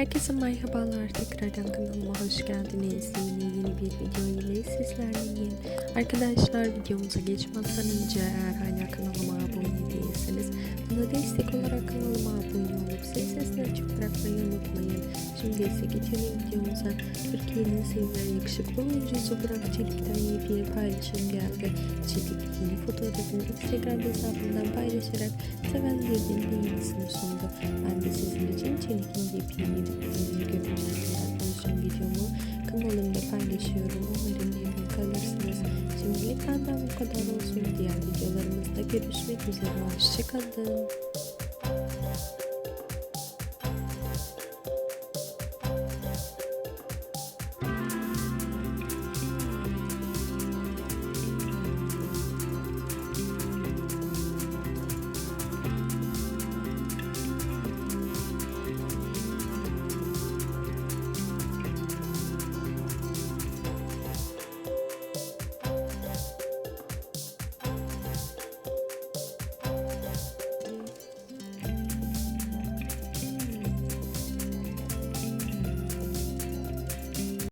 Herkese merhabalar. Tekrardan kanalıma hoş geldiniz. Yeni yeni bir video ile sizlerleyim. Arkadaşlar videomuza geçmeden önce eğer hala kanalıma destek olarak kanalıma abone olup ses sesini açık bırakmayı unutmayın. Şimdi ise geçelim videomuza. Türkiye'nin sevilen yakışıklı oyuncusu Burak Çelik'ten yepyeni paylaşım geldi. Çelik yeni fotoğrafını Instagram hesabından paylaşarak sevenlerinin beğenisini sundu. Ben de sizin için Çelik'in yepyeni video görüntülerinden oluşan videomu kanalımda paylaşıyorum. Umarım kalırsınız. Şimdilik benden bu kadar olsun. Diğer videolarımızda görüşmek üzere. Hoşçakalın.